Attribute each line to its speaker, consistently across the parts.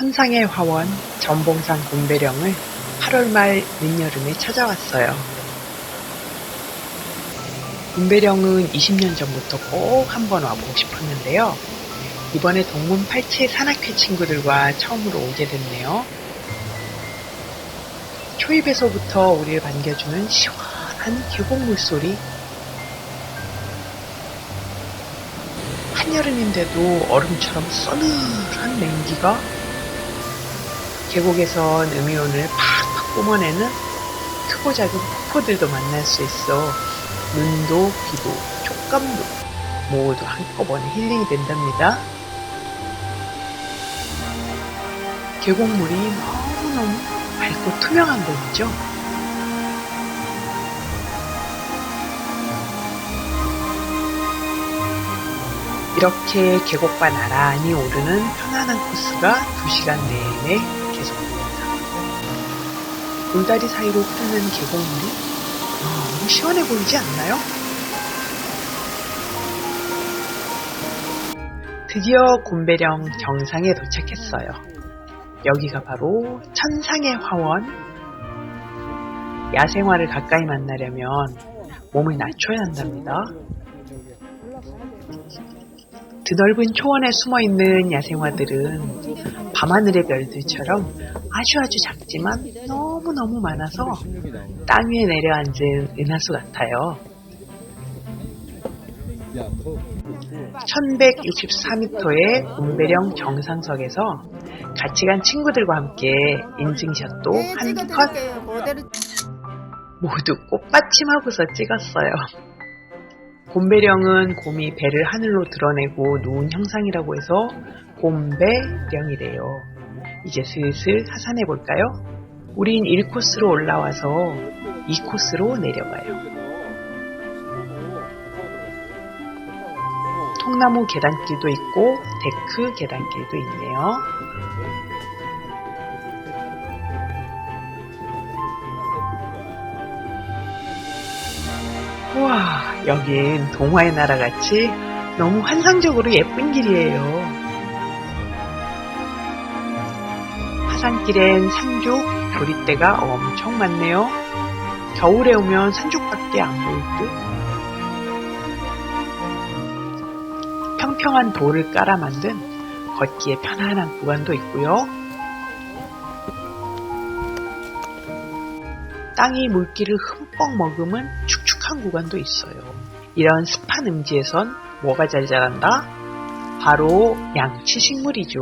Speaker 1: 천상의 화원 전봉산 곰배령을 8월 말 늦여름에 찾아왔어요. 곰배령은 20년 전부터 꼭 한번 와보고 싶었는데요. 이번에 동문 87 산악회 친구들과 처음으로 오게 됐네요. 초입에서부터 우리를 반겨주는 시원한 계곡 물소리. 한여름인데도 얼음처럼 서늘한 냉기가 계곡에선 음이온을 팍팍 뿜어내는 크고 작은 폭포들도 만날 수 있어 눈도 비도 촉감도 모두 한꺼번에 힐링이 된답니다. 계곡물이 너무너무 맑고 투명한 곳이죠. 이렇게 계곡과 나란히 오르는 편안한 코스가 2시간 내내. 돌다리 사이로 흐르는 계곡물이 너무 시원해 보이지 않나요? 드디어 곰배령 정상에 도착했어요. 여기가 바로 천상의 화원. 야생화를 가까이 만나려면 몸을 낮춰야 한답니다. 드넓은 초원에 숨어 있는 야생화들은 밤하늘의 별들처럼 아주 아주 작지만 너무너무 많아서 땅 위에 내려앉은 은하수 같아요. 1164m의 곰배령 정상석에서 같이 간 친구들과 함께 인증샷도
Speaker 2: 네,
Speaker 1: 한컷 모두 꽃받침하고서 찍었어요. 곰배령은 곰이 배를 하늘로 드러내고 누운 형상이라고 해서 곰배령이래요. 이제 슬슬 하산해 볼까요? 우린 1코스로 올라와서 2코스로 내려가요. 통나무 계단길도 있고 데크 계단길도 있네요. 우와, 여긴 동화의 나라 같이 너무 환상적으로 예쁜 길이에요. 하산길엔 산죽, 조리대가 엄청 많네요. 겨울에 오면 산죽밖에 안 보일 듯. 평평한 돌을 깔아 만든 걷기에 편안한 구간도 있고요. 땅이 물기를 흠뻑 머금은 축 축한 구간도 있어요. 이런 습한 음지에선 뭐가 잘 자란다? 바로 양치 식물이죠.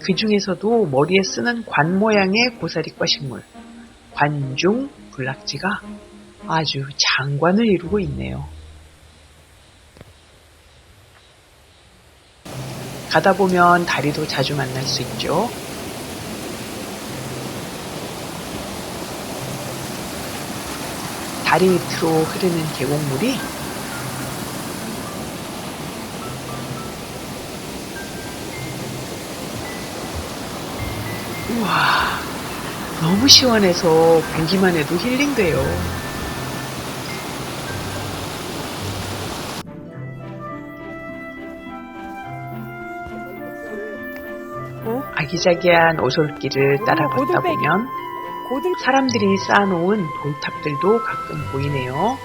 Speaker 1: 그 중에서도 머리에 쓰는 관 모양의 고사리과 식물, 관중 군락지가 아주 장관을 이루고 있네요. 가다 보면 다리도 자주 만날 수 있죠. 다리 밑으로 흐르는 계곡물이 우와 너무 시원해서 보기만 해도 힐링돼요.
Speaker 2: 어?
Speaker 1: 아기자기한 오솔길을 따라 걷다
Speaker 2: 고들빼기.
Speaker 1: 보면
Speaker 2: 고들
Speaker 1: 사람들이 쌓아놓은 돌탑들도 가끔 보이네요.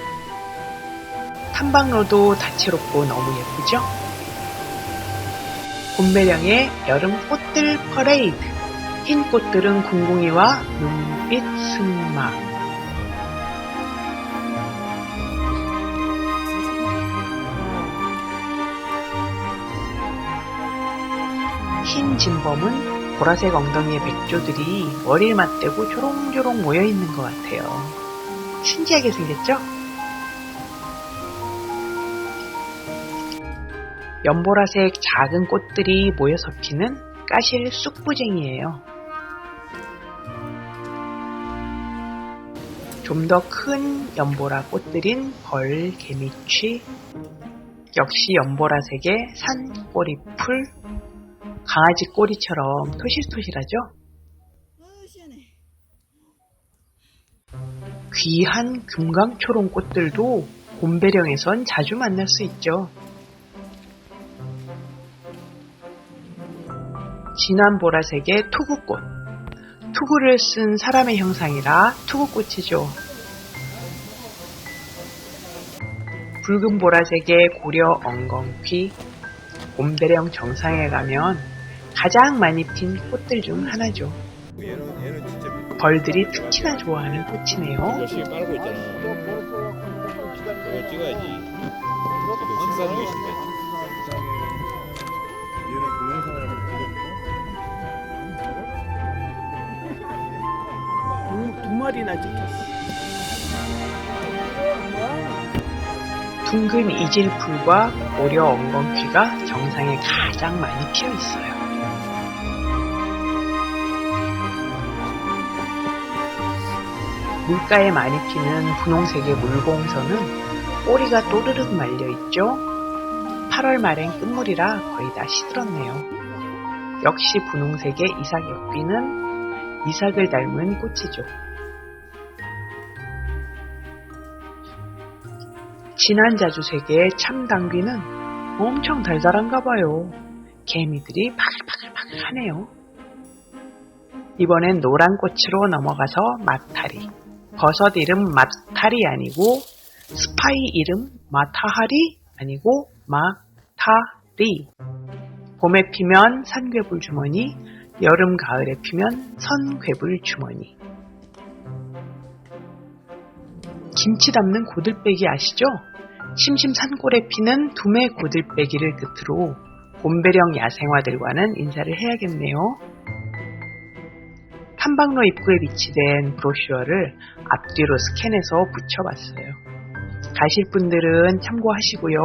Speaker 1: 탐방로도 다채롭고 너무 예쁘죠? 곰배령의 여름 꽃들 퍼레이드. 흰 꽃들은 궁궁이와 눈빛 승막. 흰 진범은 보라색 엉덩이의 백조들이 머리를 맞대고 조롱조롱 모여있는 것 같아요. 신기하게 생겼죠? 연보라색 작은 꽃들이 모여 섞이는 까실 쑥부쟁이에요. 좀 더 큰 연보라 꽃들인 벌, 개미취, 역시 연보라색의 산꼬리풀, 강아지 꼬리처럼 토실토실하죠? 귀한 금강초롱 꽃들도 곰배령에선 자주 만날 수 있죠. 진한 보라색의 투구꽃. 투구를 쓴 사람의 형상이라 투구꽃이죠. 붉은 보라색의 고려 엉겅퀴, 곰대령 정상에 가면 가장 많이 핀 꽃들 중 하나죠. 벌들이 특히나 좋아하는 꽃이네요.
Speaker 3: 열심히 깔고 있잖아. 그걸 찍어야지. 지금 식사 중이신데.
Speaker 4: 얘는 동영상을
Speaker 2: 두, 두 마리나 찍혔어.
Speaker 1: 둥근 이질풀과 고려 엉겅퀴가 정상에 가장 많이 피어 있어요. 물가에 많이 피는 분홍색의 물공선은 꼬리가 또르륵 말려 있죠. 8월 말엔 끝물이라 거의 다 시들었네요. 역시 분홍색의 이삭역귀는 이삭을 닮은 꽃이죠. 진한 자주색의 참당귀는 엄청 달달한가 봐요. 개미들이 바글바글바글하네요. 이번엔 노란 꽃으로 넘어가서 마타리. 버섯 이름 마타리 아니고 스파이 이름 마타하리 아니고 마타리. 봄에 피면 산괴불 주머니, 여름 가을에 피면 선괴불 주머니. 김치 담는 고들빼기 아시죠? 심심 산골에 피는 두메 고들빼기를 끝으로 곰배령 야생화들과는 인사를 해야겠네요. 탐방로 입구에 비치된 브로슈어를 앞뒤로 스캔해서 붙여봤어요. 가실 분들은 참고하시고요.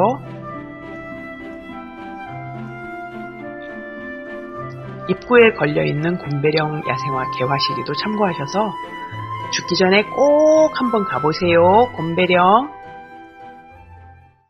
Speaker 1: 입구에 걸려있는 곰배령 야생화 개화시기도 참고하셔서 죽기 전에 꼭 한번 가보세요. 곰배령.